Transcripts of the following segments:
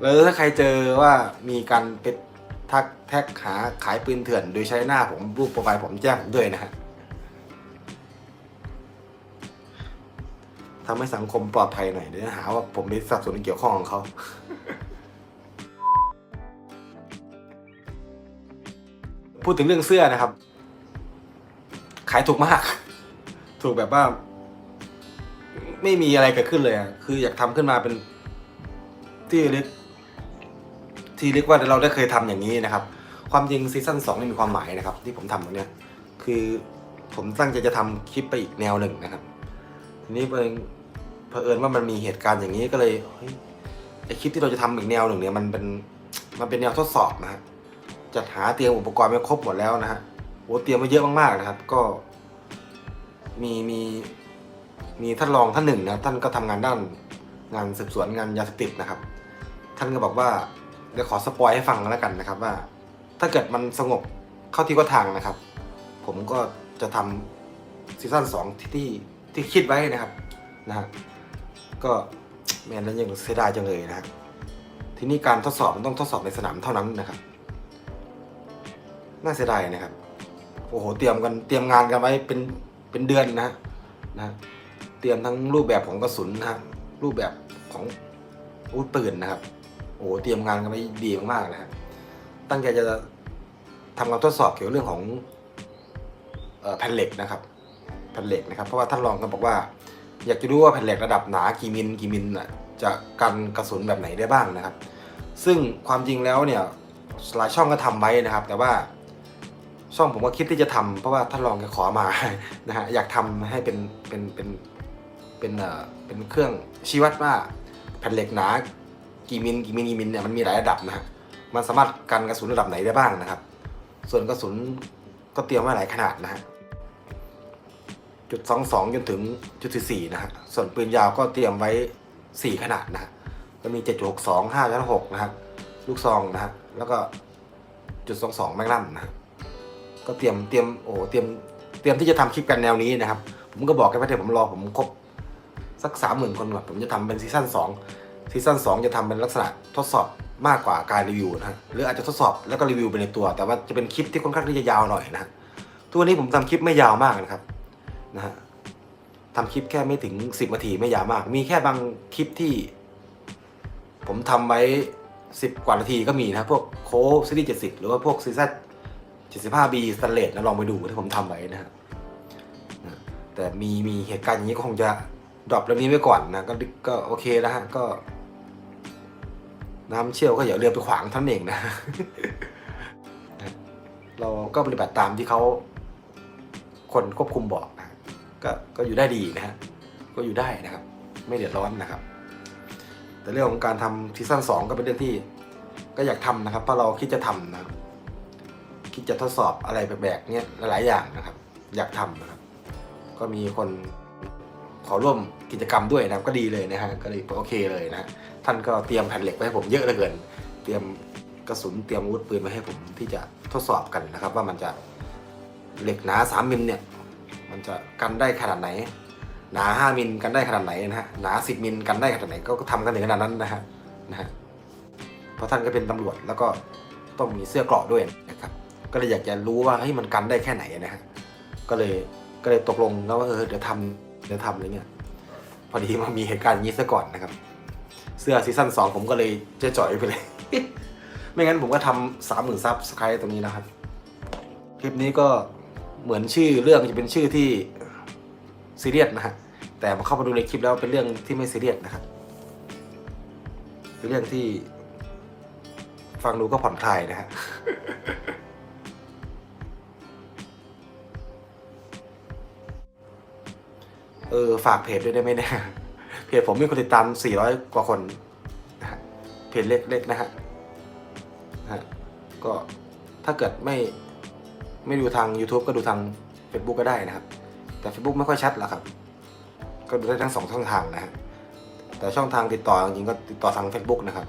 แล้วถ้าใครเจอว่ามีการไปทักแท็กหาขายปืนเถื่อน โดยใช้หน้าผมรูปโปรไฟล์ผมแจ้งผมด้วยนะฮะทำให้สังคมปลอดภัยหน่อยเดี๋ยวหาว่าผมไปสับสนุนเกี่ยวข้องของเขาพูดถึงเรื่องเสื้อนะครับ ขายถูกมาก ถูกแบบว่า ไม่มีอะไรเกิดขึ้นเลยอะคืออยากทำขึ้นมาเป็นที่ระลึก ที่เรียกว่าเราได้เคยทำอย่างนี้นะครับ ความจริงซีซั่นสองนี่มีความหมายนะครับ ที่ผมทำตรงเนี้ยคือผมตั้งใจจะทำคลิปไปอีกแนวหนึ่งนะครับ ทีนี้เอเผอิญว่ามันมีเหตุการณ์อย่างนี้ก็เลยไอคลิปที่เราจะทำอีกแนวหนึ่งเนี่ยมันเป็นมันเป็นแนวทดสอบนะฮะจัดหาเตรียมอุปกรณ์ไว้ครบหมดแล้วนะฮะโอ้เตรียมมาเยอะมากๆนะครับ ก็ มีมีมีท่านรองท่านหนึ่งนะท่านก็ทำงานด้านงานสืบสวนงานยาเสพติดนะครับ ท่านก็บอกว่า เดี๋ยวขอสปอยให้ฟังแล้วกันนะครับว่า ถ้าเกิดมันสงบเข้าที่ก็ทางนะครับ ผมก็จะทำซีซั่นสองที่ที่ที่คิดไว้นะครับนะฮะก็แมนแล้วยังเสียดายจังเลยนะครับทีนี้การทดสอบมันต้องทดสอบในสนามเท่านั้นนะครับ น่าเสียดายนะครับ โอ้โห เตรียมกัน เตรียมงานกันไว้เป็น เป็นเดือนนะนะ เตรียมทั้งรูปแบบของกระสุนนะฮะรูปแบบของอาวุธปืนนะครับ โอ้โหเตรียมงานกันไว้ดีมากๆนะฮะตั้งใจจะทำการทดสอบเกี่ยวกับเรื่องของออแผ่นเหล็กนะครับแผ่นเหล็กนะครับ เพราะว่าท่านรองก็บอกว่า อยากจะรู้ว่าแผ่นเหล็กระดับหนากี่มิลกี่มิลน่ะจะกันกระสุนแบบไหนได้บ้างนะครับ ซึ่งความจริงแล้วเนี่ยหลายช่องก็ทำไว้นะครับ แต่ว่าช่องผมก็คิดที่จะทำเพราะว่าท่านรองแกขอมานะฮะอยากทำให้เป็นเป็นเป็นเป็นเอ่อเป็นเครื่องชี้วัดว่าแผ่นเหล็กหนา กี่มิลกี่มิลกี่มิลเนี่ยมันมีหลายระดับนะฮะมันสามารถกันกระสุนระดับไหนได้บ้างนะครับ ส่วนกระสุนก็เตรียมไว้หลายขนาดนะฮะจุดสองสองจนถึงจุดสี่นะฮะส่วนปืนยาวก็เตรียมไว้สี่ขนาดนะฮะก็มีเจ็ดจุดหกสองห้าจุดหกนะฮะลูกซองนะฮะแล้วก็จุดสองสองแมกนัมนะฮะก็เตรียมเตรียมโอ้เตรียมเตรียมที่จะทำคลิปกันแนวนี้นะครับ ผมก็บอกแกว่าเดี๋ยวผมรอผมครบสักสามหมื่นคนก่อนผมจะทำเป็นซีซั่นสอง ซีซั่นสองจะทำเป็นลักษณะทดสอบมากกว่าการรีวิวนะฮะหรืออาจจะทดสอบแล้วก็รีวิวไปในตัว แต่ว่าจะเป็นคลิปที่ค่อนข้างที่จะยาวหน่อยนะฮะทุกวันนี้ผมทำคลิปไม่ยาวมากนะครับนะฮะทำคลิปแค่ไม่ถึงสิบนาทีไม่ยาวมาก มีแค่บางคลิปที่ ผมทำไว้สิบกว่านาทีก็มีนะพวกโค้ซีรีส์เจ็ดสิบหรือว่าพวกซีซั่น 75B สแตนเลสนะลองไปดูที่ผมทำไว้นะฮะนะแต่มีมีเหตุการณ์อย่างนี้ก็คงจะดรอปเรื่องนี้ไว้ก่อนนะก็ก็โอเคนะฮะก็ น้ำเชี่ยวก็อย่าเรือไปขวางท่านเองนะ เราก็ปฏิบัติตามที่เขาคนควบคุมบอกนะก็ก็อยู่ได้ดีนะฮะก็อยู่ได้นะครับ ไม่เดือดร้อนนะครับ แต่เรื่องของการทำซีซั่นสองก็เป็นเรื่องที่ก็อยากทำนะครับเพราะเราคิดจะทำนะครับคิดจะทดสอบอะไรแปลกๆเนี้ยหลายๆอย่างนะครับ อยากทำนะครับ ก็มีคน ขอร่วมกิจกรรมด้วยนะครับก็ดีเลยนะฮะก็เลยโอเคเลยนะท่านก็เตรียมแผ่นเหล็กไว้ให้ผมเยอะเหลือเกิน เตรียมกระสุนเตรียมอาวุธปืนไว้ให้ผมที่จะทดสอบกันนะครับ ว่ามันจะเหล็กหนาสามมิลเนี่ยมันจะกันได้ขนาดไหน หนาห้ามิลกันได้ขนาดไหนนะฮะหนาสิบมิลกันได้ขนาดไหนก็ทำกันถึงขนาดนั้นนะฮะนะฮะเพราะท่านก็เป็นตำรวจแล้วก็ต้องมีเสื้อเกราะด้วยนะครับก็เลยอยากจะรู้ว่าเฮ้ยมันกันได้แค่ไหนนะฮะก็เลยก็เลยตกลงแล้วว่าเออเดี๋ยวทำ เดี๋ยวทำอะไรเงี้ยพอดีมันมีเหตุการณ์อย่างนี้ซะก่อนนะครับ เสื้อซีซั่นสองผมก็เลยจะจ่อยไปเลย ไม่งั้นผมก็ทำสามหมื่นซับสไครต์ตรงนี้นะครับ คลิปนี้ก็เหมือนชื่อเรื่องจะเป็นชื่อที่ซีเรียสนะฮะแต่มาเข้ามาดูในคลิปแล้วเป็นเรื่องที่ไม่ซีเรียสนะครับเป็นเรื่องที่ ฟังดูก็ผ่อนคลายนะฮะ เออฝากเพจด้วยได้ไหมเนี่ยเพจผมมีคนติดตาม 400 กว่าคนนะฮะเพจเล็กๆนะฮะนะฮะก็ถ้าเกิดไม่ไม่ดูทาง YouTube ก็ดูทาง Facebook ก็ได้นะครับ แต่ Facebook ไม่ค่อยชัดหรอกครับ ก็ดูได้ทั้งสองช่องทางนะฮะแต่ช่องทางติดต่อจริงๆก็ติดต่อทาง Facebook นะครับ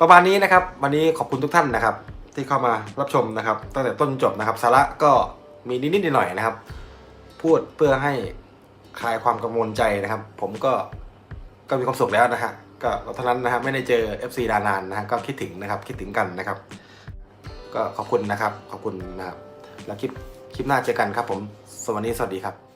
ประมาณนี้นะครับ วันนี้ขอบคุณทุกท่านนะครับ ที่เข้ามารับชมนะครับ ตั้งแต่ต้นจนจบนะครับ สาระก็ มีนิดๆหน่อยๆนะครับ พูดเพื่อให้คลายความกังวลใจนะครับ ผมก็ก็มีความสุขแล้วนะฮะก็เท่านั้นนะฮะไม่ได้เจอ FC ดานานนะฮะก็คิดถึงนะครับคิดถึงกันนะครับ ก็ขอบคุณนะครับขอบคุณนะครับแล้วคลิปคลิปหน้าเจอกันครับผมสวัสดีสวัสดีครับ